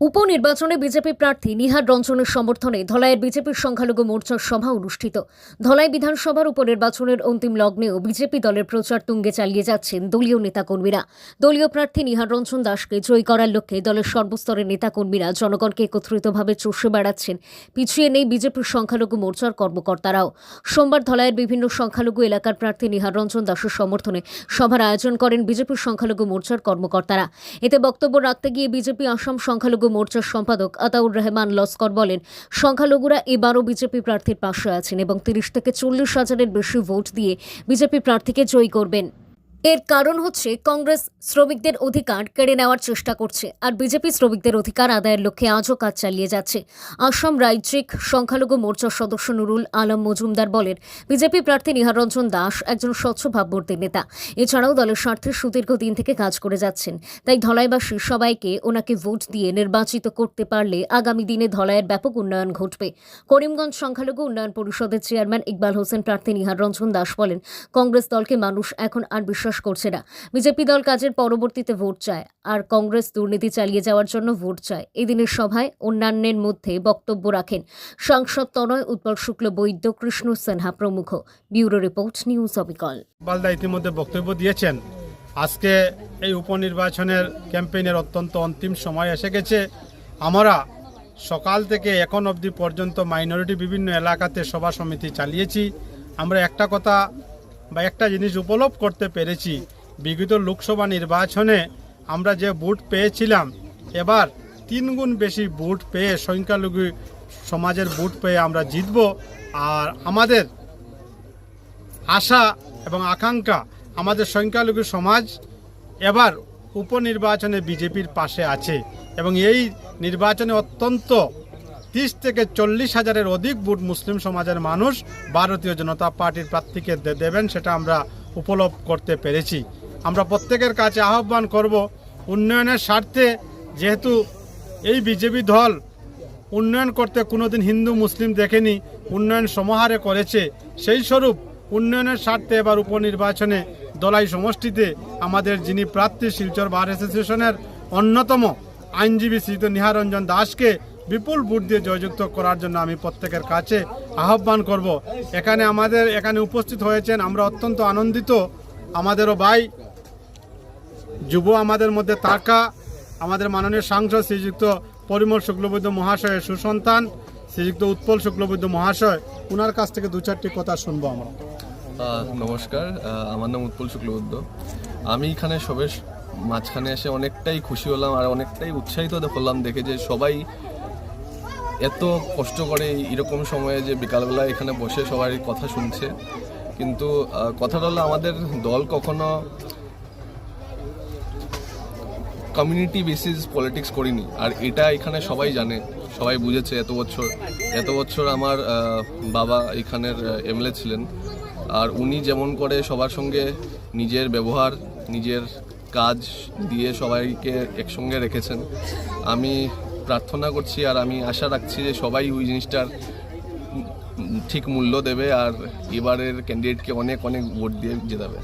উপনির্বাচনে বিজেপি প্রার্থী নিহার রঞ্জনের সমর্থনে ধলাইয়ের বিজেপির সংখ্যালঘু মোর্চার সভা অনুষ্ঠিত। ধলাই বিধানসভার উপনির্বাচনের অন্তিম লগ্নেও বিজেপি দলের প্রচার তুঙ্গে চালিয়ে যাচ্ছেন দলীয় নেতাকর্মীরা। দলীয় প্রার্থী নিহার রঞ্জন দাসকে জয়ী করার লক্ষ্যে দলের সর্বস্তরের নেতাকর্মীরা জনগণকে একত্রিতভাবে চষে বেড়াচ্ছেন। পিছিয়ে নেই বিজেপির সংখ্যালঘু মোর্চার কর্মকর্তারাও। সোমবার ধলাইয়ের বিভিন্ন সংখ্যালঘু এলাকার প্রার্থী নিহার রঞ্জন দাসের সমর্থনে সভার আয়োজন করেন বিজেপির সংখ্যালঘু মোর্চার কর্মকর্তারা। এতে বক্তব্য রাখতে গিয়ে বিজেপি আসাম সংখ্যালঘু মোর্চার সম্পাদক আতাউর রহমান লস্কর বলেন, সংখ্যালঘুরা এবারও বিজেপি প্রার্থীর পাশে আছেন এবং তিরিশ থেকে চল্লিশ হাজারের বেশি ভোট দিয়ে বিজেপি প্রার্থীকে জয়ী করবেন। এর কারণ হচ্ছে কংগ্রেস শ্রমিকদের অধিকার কেড়ে নেওয়ার চেষ্টা করছে, আর বিজেপি শ্রমিকদের অধিকার আদায়ের লক্ষ্যে আজও কাজ চালিয়ে যাচ্ছে। আসাম রাজ্যিক সংখ্যালঘু মোর্চার সদস্য নুরুল আলম মজুমদার বলেন, বিজেপি প্রার্থী নিহার রঞ্জন দাস একজন স্বচ্ছ ভাবমূর্তির নেতা। এছাড়াও দলের স্বার্থে সুদীর্ঘ দিন থেকে কাজ করে যাচ্ছেন। তাই ধলাইবাসী সবাইকে ওনাকে ভোট দিয়ে নির্বাচিত করতে পারলে আগামী দিনে ধলাইয়ের ব্যাপক উন্নয়ন ঘটবে। করিমগঞ্জ সংখ্যালঘু উন্নয়ন পরিষদের চেয়ারম্যান ইকবাল হোসেন প্রার্থী নিহার রঞ্জন দাস বলেন, কংগ্রেস দলকে মানুষ এখন আর বিশ্বাস করছে না। বিজেপি দল কাজের পরবর্তীতে ভোট চায়, আর কংগ্রেস দুর্নীতি চালিয়ে যাওয়ার জন্য ভোট চায়। এদিনের সভায় অন্যান্যের মধ্যে বক্তব্য রাখেন সাংসদ তনয় উৎপল শুক্ল বৈদ্য কৃষ্ণ সিনহা প্রমুখ। ব্যুরো রিপোর্ট, নিউজ অবিকল। বালদা ইতিমধ্যে বক্তব্য দিয়েছেন, আজকে এই উপনির্বাচনের ক্যাম্পেইনের অত্যন্ত অন্তিম সময় এসে গেছে। আমরা সকাল থেকে এখন অবধি পর্যন্ত মাইনরিটি বিভিন্ন এলাকাতে সভা সমিতি চালিয়েছি। আমরা একটা কথা বা একটা জিনিস উপলব্ধ করতে পেরেছি। বিগত লোকসভা নির্বাচনে আমরা যে ভোট পেয়েছিলাম, এবার তিন গুণ বেশি ভোট পেয়ে সংখ্যালঘু সমাজের ভোট পেয়ে আমরা জিতব। আর আমাদের আশা এবং আকাঙ্ক্ষা, আমাদের সংখ্যালঘু সমাজ এবার উপনির্বাচনে বিজেপির পাশে আছে এবং এই নির্বাচনে অত্যন্ত তিরিশ থেকে চল্লিশ হাজারের অধিক ভোট মুসলিম সমাজের মানুষ ভারতীয় জনতা পার্টির প্রার্থীকে দেবেন সেটা আমরা উপলব্ধ করতে পেরেছি। আমরা প্রত্যেকের কাছে আহ্বান করব উন্নয়নের স্বার্থে যেহেতু এই বিজেপি দল উন্নয়ন করতে কোনোদিন হিন্দু মুসলিম দেখেনি, উন্নয়ন সমাহারে করেছে, সেই স্বরূপ উন্নয়নের স্বার্থে এবার উপনির্বাচনে দলাই সমষ্টিতে আমাদের যিনি প্রার্থী শিলচর বার অ্যাসোসিয়েশনের অন্যতম আইনজীবী শ্রীত নিহারঞ্জন দাসকে বিপুল ভোট দিয়ে জয়যুক্ত করার জন্য আমি প্রত্যেকের কাছে আহ্বান করব। এখানে আমাদের, এখানে উপস্থিত হয়েছেন, আমরা অত্যন্ত আনন্দিত। আমাদেরও ভাই, যুব আমাদের মধ্যে তাকা আমাদের মাননীয় সাংসদ শ্রীযুক্ত পরিমল শুক্লবৈদ্য মহাশয়ের সুসন্তান, শ্রীযুক্ত উৎপল শুক্লবৈদ্য মহাশয় ওনার কাছ থেকে দু চারটি কথা শুনব আমরা। নমস্কার আমার নাম উৎপল শুক্লবুদ্ধ আমি এখানে সবের মাঝখানে এসে অনেকটাই খুশি হলাম আর অনেকটাই উৎসাহিত হলাম দেখে যে সবাই এত কষ্ট করে এরকম সময়ে যে বিকালবেলা এখানে বসে সবাই কথা শুনছে, কিন্তু কথাটা হলো আমাদের দল কখনো কমিউনিটি বেসিস পলিটিক্স করিনি, আর এটা এখানে সবাই জানে, সবাই বুঝেছে। এত বছর এত বছর আমার বাবা এখানের এমএলএ ছিলেন, আর উনি যেমন করে সবার সঙ্গে নিজের ব্যবহার, নিজের কাজ দিয়ে সবাইকে একসঙ্গে রেখেছেন। আমি প্রার্থনা করছি আর আমি আশা রাখছি যে সবাই ওই জিনিসটার ঠিক মূল্য দেবে আর এবারের ক্যান্ডিডেটকে অনেক অনেক ভোট দিয়ে জেতাবে।